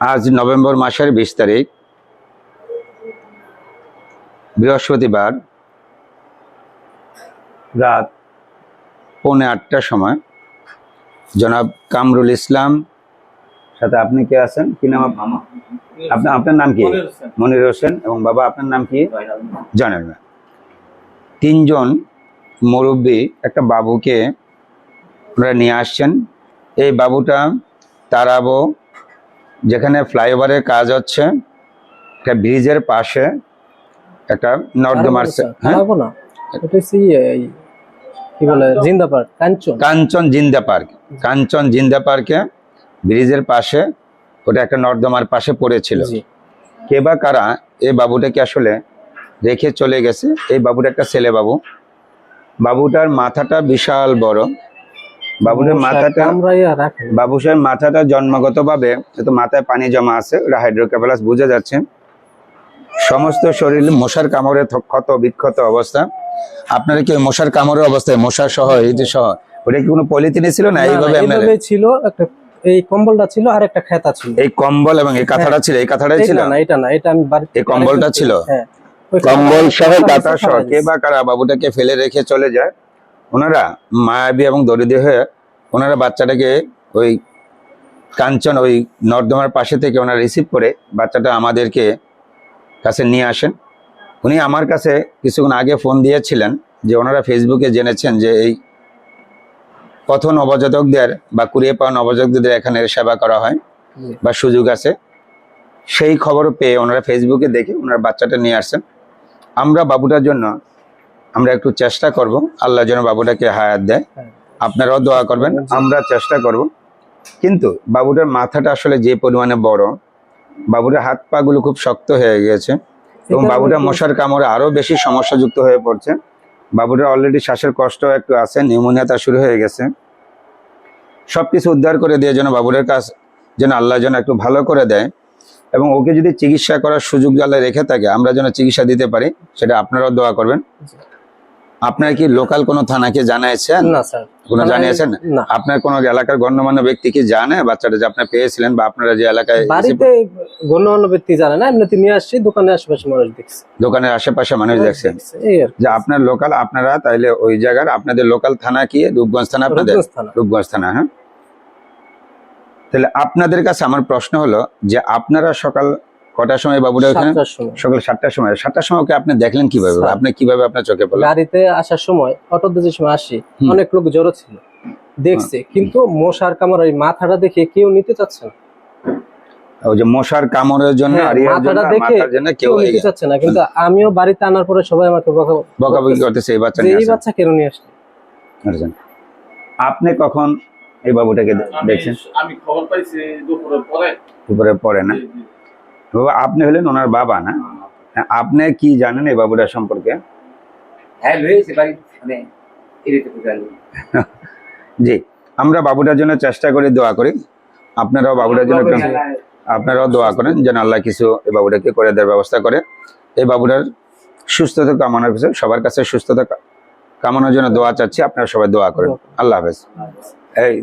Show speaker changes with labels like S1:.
S1: আজ নভেম্বর মাসের বিশ তারিখ বৃহস্পতিবার রাত পৌনে আটটার সময়। জনাব কামরুল ইসলাম সাথে আপনি কে আছেন? কি নাম আপ- আপনার আপনার নাম কি? মনির হোসেন। এবং বাবা আপনার নাম কি? জানেন না তিনজন মুরব্বী একটা বাবুকে ওনারা নিয়ে আসছেন। এই বাবুটা তারাবো যেখানে ফ্লাইওভারের কাজ হচ্ছে একটা ব্রিজের পাশে একটা নর্দমার হ্যাঁ?
S2: ইয়ে, কি বলে কাঞ্চন।
S1: কাঞ্চন। জিন্দা পার্ক। কাঞ্চন জিন্দা পার্কে ব্রিজের পাশে ওটা একটা নর্দমার পাশে পড়েছিল। কে বা কারা এই বাবুটাকে আসলে রেখে চলে গেছে? এই বাবুটা একটা ছেলে বাবু। বাবুটার মাথাটা বিশাল বড়। বাবুটার মাথাটা মাথাটা জন্মগতভাবে মাথায় পানি জমা আছে ওটা বোঝা যাচ্ছে। সমস্ত শরীর মশার কামড়ে ক্ষত বিক্ষত অবস্থা। আপনারা কি মশার কামড়ের অবস্থায় মশা সহ এই যে সহ ওটা কি কোনো পলিথিনে ছিল না? এইভাবে আপনারা
S2: ছিল একটা এই কম্বলটা ছিল আর একটা খেতা ছিল।
S1: এই কম্বল এবং এই কাঁথাটা ছিল এই কাঁথাটাই ছিল?
S2: না এটা না এটা আমি
S1: এই কম্বলটা ছিল?
S2: হ্যাঁ।
S1: কম্বল সহ কাঁথা সহ কে বা কারা বাবুটাকে ফেলে রেখে চলে যায় ওনারা মায়াবী এবং দরিদ্র হয়ে ওনারা বাচ্চাটাকে ওই কাঞ্চন ওই নর্দমার পাশে থেকে ওনারা রিসিভ করে বাচ্চাটা আমাদেরকে কাছে নিয়ে আসেন। উনি আমার কাছে কিছুক্ষণ আগে ফোন দিয়েছিলেন যে ওনারা ফেসবুকে জেনেছেন যে এই পথ নবজাতকদের বা কুড়িয়ে পাওয়া নবজাতকদের এখানে সেবা করা হয় বা সুযোগ আছে। সেই খবর পেয়ে ওনারা ফেসবুকে দেখে ওনার বাচ্চাটা নিয়ে আসছেন আমরা বাবুটার জন্য আমরা একটু চেষ্টা করব। আল্লাহ যেন বাবুটাকে হায়াত দেয়।
S2: হ্যাঁ।
S1: আপনারাও দোয়া করবেন আমরা চেষ্টা করব। কিন্তু বাবুটার মাথাটা আসলে যে পরিমাণে বড় বাবুটার হাত পা গুলো খুব শক্ত হয়ে গিয়েছে এবং বাবুটা মশার কামড়ে আরও বেশি সমস্যাযুক্ত হয়ে পড়ছে। বাবুটার অলরেডি শ্বাসের কষ্ট একটু আছে নিউমোনিয়াটা শুরু হয়ে গেছে। সবকিছু উদ্ধার করে দিয়ে যেন বাবুরের কাজ যেন আল্লাহ যেন একটু ভালো করে দেয় এবং ওকে যদি চিকিৎসা করার সুযোগ আল্লাহ রেখে থাকে আমরা যেন চিকিৎসা দিতে পারি সেটা আপনারাও দোয়া করবেন। আপনার কি লোকাল কোনো থানাকে জানাইছেন
S2: না স্যার।
S1: কোনো জানিয়েছেন? আপনার কোনো এলাকার গণ্যমান্য ব্যক্তি কি জানে? বাচ্চাটা যে আপনি পেয়েছিলেন বা আপনারা যে এলাকায়
S2: বাড়িতে গণ্যমান্য ব্যক্তি জানে না। এমনিতে নিয়ে আসছি দোকানের আশেপাশে মানুষ দেখছে।
S1: দোকানের আশেপাশে মানুষ দেখছেন। যে আপনার লোকাল আপনারা তাইলে ওই জায়গার আপনাদের লোকাল থানা কি? রূপগঞ্জ থানা আপনাদের?
S2: রূপগঞ্জ থানা।
S1: হ্যাঁ? তাহলে আপনাদের কাছে আমার প্রশ্ন হলো যে আপনারা সকাল কটার সময় বাবুরা ওখানে?
S2: সাতটার সময়।
S1: সকাল সাতটার সময়। সাতটার সময় ওকে আপনি দেখলেন কীভাবে? আপনি কীভাবে আপনার চোখে পড়লেন?
S2: গাড়িতে আসার সময় অটোতে যে সময় আসি অনেক লোক জড়ো ছিল। দেখছে কিন্তু মশার কামড় ওই মাথাটা দেখে কেউ নিতে চাচ্ছে না।
S1: ওই যে মশার কামড়ের জন্য আর ইয়ার জন্য
S2: মাথাটা দেখে
S1: কেউ
S2: কেউ নিতে চাচ্ছে না। কিন্তু আমিও বাড়িতে আনার পরে সবাই আমাকে
S1: বকাবকি করতেছে এই বাচ্চা
S2: যে
S1: নিয়ে
S2: এই বাচ্চা কেন নিয়ে আসছে
S1: আপনি কখন এই বাবুটাকে দেখছেন?
S3: আমি খবর পাইছি দুপুরের পরে।
S1: উপরে পড়ে না। বাবা আপনি হলেন ওনার বাবা না? হ্যাঁ, আপনি কি জানেন এই বাবুটার সম্পর্কে?
S4: হ্যাঁ রয়েছে মানে
S1: জি আমরা বাবুটার জন্য চেষ্টা করি দোয়া করি। আপনারাও বাবুটার জন্য আপনারাও দোয়া করেন যেন আল্লাহ কিছু এই বাবুটাকে করে দেওয়ার ব্যবস্থা করে। এই বাবুটার সুস্থতা কামানোর পিছনে সবার কাছে সুস্থতা কামানোর জন্য দোয়া চাচ্ছি আপনারা সবাই দোয়া করেন। আল্লাহ হাফেজ। এই